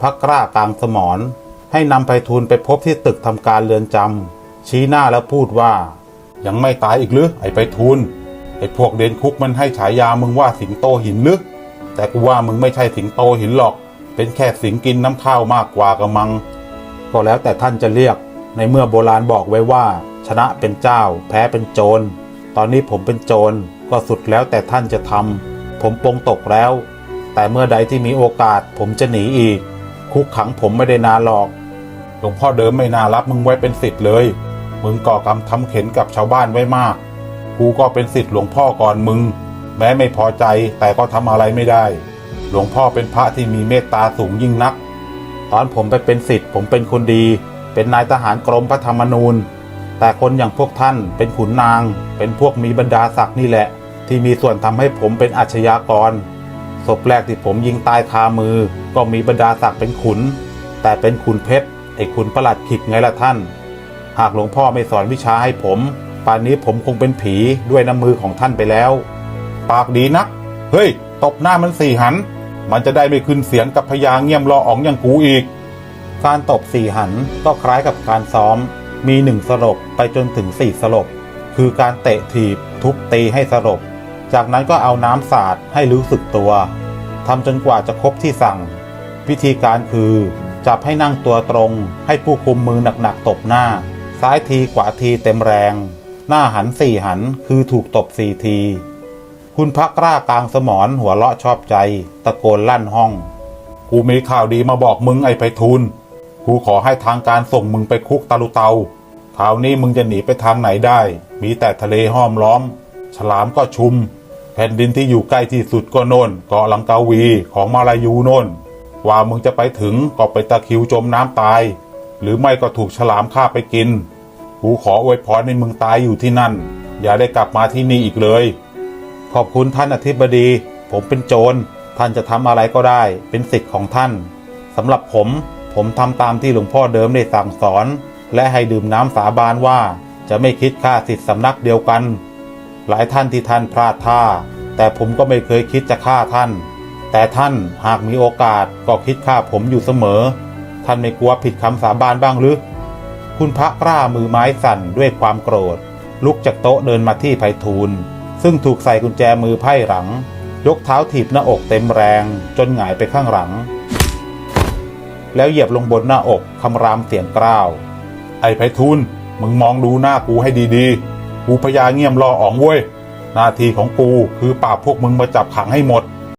พระกล้ากลางสมรให้นำไปทูลไปพบที่ตึกทำการเรือนจำชี้หน้าแล้วพูดว่า ยังไม่ตายอีกหรือไอ้ไปทูลไอ้พวกเดนคุกมันให้ฉายามึงว่าสิงโตหินลึก แต่กูว่ามึงไม่ใช่สิงโตหินหรอก เป็นแค่สิงกินน้ำข้าวมากกว่ากระมัง ก็แล้วแต่ท่านจะเรียก ในเมื่อโบราณบอกไว้ว่า ชนะเป็นเจ้า แพ้เป็นโจร ตอนนี้ผมเป็นโจรก็สุดแล้วแต่ท่านจะทำผมปงตกแล้ว แต่เมื่อใดที่มีโอกาสผมจะหนีอีก คุกขังผมไม่ได้นานหรอก หลวงพ่อเดิมไม่น่ารับมึงไว้เป็นสิทธิ์เลย มึงก่อกรรมทำเข็นกับชาวบ้านไว้มาก กูก็เป็นสิทธิ์หลวงพ่อก่อนมึง แม้ไม่พอใจแต่ก็ทำอะไรไม่ได้ หลวงพ่อเป็นพระที่มีเมตตาสูงยิ่งนัก ตอนผมไปเป็นสิทธิ์ผมเป็นคนดี เป็นนายทหารกรมพระธรรมนูญ แต่คนอย่างพวกท่านเป็นขุนนาง เป็นพวกมีบรรดาศักดิ์นี่แหละ ที่มีส่วนทำให้ผมเป็นอาชญากร ศพแรกที่ผมยิงตายคามือ ก็มีบรรดาศักดิ์เป็นขุน แต่เป็นขุนเพชรไอ้ขุนประหลัดขิกไงล่ะท่าน หากหลวงพ่อไม่สอนวิชาให้ผม ป่านนี้ผมคงเป็นผีด้วยน้ำมือของท่านไปแล้ว ปากดีนัก เฮ้ย ตบหน้ามันสี่หัน มันจะได้ไม่ขึ้นเสียงกับพญาเงียมรออ๋องอย่างกูอีก การตบสี่หันก็คล้ายกับการซ้อม มีหนึ่งสลบไปจนถึงสี่สลบคือการเตะถีบทุบตีให้สลบ จากนั้นก็เอาน้ำสาดให้รู้สึกตัวทำจนกว่าจะครบที่สั่ง วิธีการคือ จับให้นั่งตัวตรง ให้ผู้คุมมือหนักๆตบหน้า ซ้ายทีขวาทีเต็มแรง หน้าหันสี่หันคือถูกตบสี่ที คุณพระกล้ากลางสมรหัวเราะชอบใจ ตะโกนลั่นห้อง กูมีข่าวดีมาบอกมึงไอ้ไพฑูรย์กูขอให้ทางการส่งมึงไปคุกตะลุเตาคราวนี้มึงจะหนีไปทางไหนได้ มีแต่ทะเลห้อมล้อม ฉลามก็ชุม แผ่นดินที่อยู่ใกล้ที่สุดก็โน่นเกาะลังกาวีของมาลายูโน่นกว่ามึงจะไปถึงก็ไปตะคิวจมน้ำตาย หรือไม่ก็ถูกฉลามฆ่าไปกิน กูขออวยพรให้มึงตายอยู่ที่นั่น อย่าได้กลับมาที่นี่อีกเลย ขอบคุณท่านอธิบดี ผมเป็นโจร ท่านจะทำอะไรก็ได้ เป็นสิทธิ์ของท่านสำหรับผม ผมทำตามที่หลวงพ่อเดิมได้สั่งสอน และให้ดื่มน้ำสาบานว่าจะไม่คิดฆ่าสิทธิ์สำนักเดียวกัน หลายท่านที่ท่านพลาดท่า แต่ผมก็ไม่เคยคิดจะฆ่าท่าน แต่ท่านหากมีโอกาสก็คิดฆ่าผมอยู่เสมอ ท่านไม่กลัวผิดคำสาบานบ้างหรือคุณพระกล้ามือไม้สั่นด้วยความโกรธ ลุกจากโต๊ะเดินมาที่ไพฑูรย์ซึ่งถูกใส่กุญแจมือไพ่หลัง ยกเท้าถีบหน้าอกเต็มแรง จนหงายไปข้างหลัง แล้วเหยียบลงบนหน้าอกคำรามเสียงกร้าว ไอ้ไพฑูรย์มึงมองดูหน้ากูให้ดีๆ กูพยาเงียมรออ๋องเว้ยหน้าที่ของกูคือปราบพวกมึงมาจับขังให้หมด